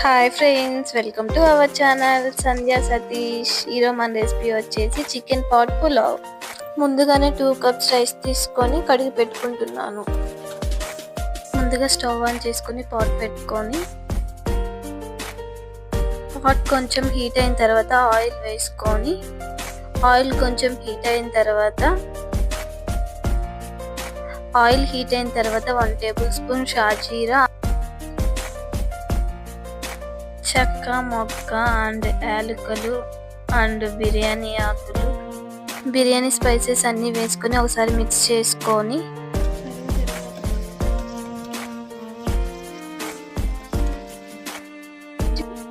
Hi friends welcome to our channel Sandhya Satish ఈరో మన recipe వచ్చేసి చికెన్ పాట్ పులావ్ ముందుగానే టూ కప్స్ రైస్ తీసుకొని కడిగి పెట్టుకుంటున్నాను. ముందుగా స్టవ్ ఆన్ చేసుకొని పాట్ పెట్టుకొని పాట్ కొంచెం హీట్ అయిన తర్వాత ఆయిల్ వేసుకొని ఆయిల్ కొంచెం హీట్ అయిన తర్వాత ఆయిల్ హీట్ అయిన తర్వాత వన్ టేబుల్ స్పూన్ షాజీరా చెక్క మొక్క అండ్ యాలకులు అండ్ బిర్యానీ ఆకులు. బిర్యానీ స్పైసెస్ అన్నీ వేసుకొని ఒకసారి మిక్స్ చేసుకొని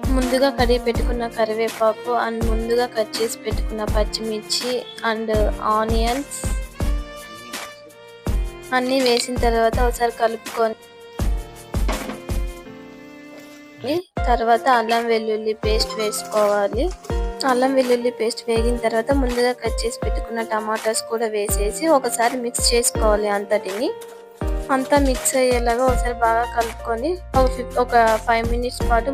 ముందుగా కడిగి పెట్టుకున్న కరివేపాకు అండ్ ముందుగా కట్ చేసి పెట్టుకున్న పచ్చిమిర్చి అండ్ ఆనియన్స్ అన్నీ వేసిన తర్వాత ఒకసారి కలుపుకొని తర్వాత అల్లం వెల్లుల్లి పేస్ట్ వేసుకోవాలి. అల్లం వెల్లుల్లి పేస్ట్ వేగిన తర్వాత ముందుగా కట్ చేసి పెట్టుకున్న టమాటాస్ కూడా వేసేసి ఒకసారి మిక్స్ చేసుకోవాలి అంతటిని. అంతా మిక్స్ అయ్యేలాగా ఒకసారి బాగా కలుపుకొని ఒక ఒక ఫైవ్ మినిట్స్ పాటు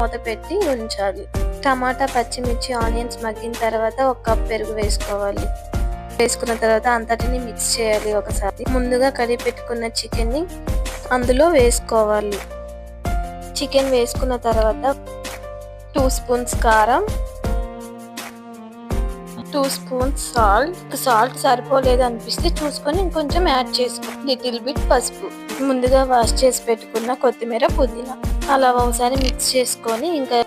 మూత పెట్టి ఉంచాలి. టమాటా పచ్చిమిర్చి ఆనియన్స్ మగ్గిన తర్వాత ఒక కప్ పెరుగు వేసుకోవాలి. వేసుకున్న తర్వాత అంతటిని మిక్స్ చేయాలి ఒకసారి. ముందుగా కడిగి పెట్టుకున్న చికెన్ని అందులో వేసుకోవాలి. చికెన్ వేసుకున్న తర్వాత టూ స్పూన్స్ కారం టూ స్పూన్స్ సాల్ట్ సాల్ట్ సరిపోలేదు అనిపిస్తే చూసుకొని ఇంకొంచెం యాడ్ చేసుకో లిటిల్ బిట్ పసుపు. ముందుగా వాష్ చేసి పెట్టుకున్న కొత్తిమీర పుదీనా. అలా ఒకసారి మిక్స్ చేసుకొని ఇంకా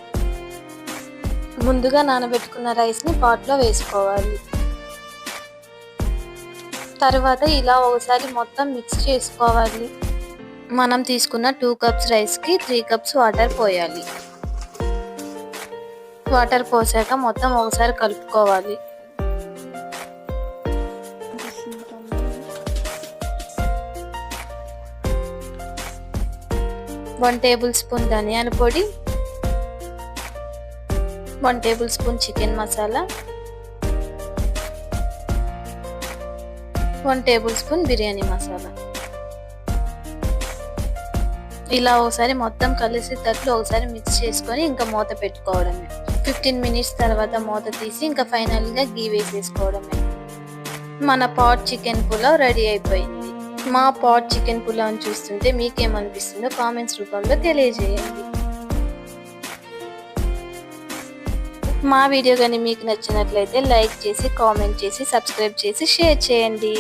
ముందుగా నానబెట్టుకున్న రైస్ని పాట్లో వేసుకోవాలి. తర్వాత ఇలా ఒకసారి మొత్తం మిక్స్ చేసుకోవాలి. మనం తీసుకున్న టూ కప్స్ రైస్కి త్రీ కప్స్ వాటర్ పోయాలి. వాటర్ పోసాక మొత్తం ఒకసారి కలుపుకోవాలి. వన్ టేబుల్ స్పూన్ ధనియాల పొడి. One tablespoon chicken masala one tablespoon biryani masala ఇలా ఒకసారి మొత్తం కలిసేటట్లు ఒకసారి మిక్స్ చేసుకొని ఇంకా మూత పెట్టుకోవడమే. ఫిఫ్టీన్ మినిట్స్ తర్వాత మూత తీసి ఇంకా ఫైనల్గా గీ వేసేసుకోవడమే. మన పాట్ చికెన్ పులావ్ రెడీ అయిపోయింది. మా పాట్ చికెన్ పులావ్ని చూస్తుంటే మీకేమనిపిస్తుందో కామెంట్స్ రూపంలో తెలియజేయండి. మా వీడియో కానీ మీకు నచ్చినట్లయితే లైక్ చేసి కామెంట్ చేసి సబ్స్క్రైబ్ చేసి షేర్ చేయండి.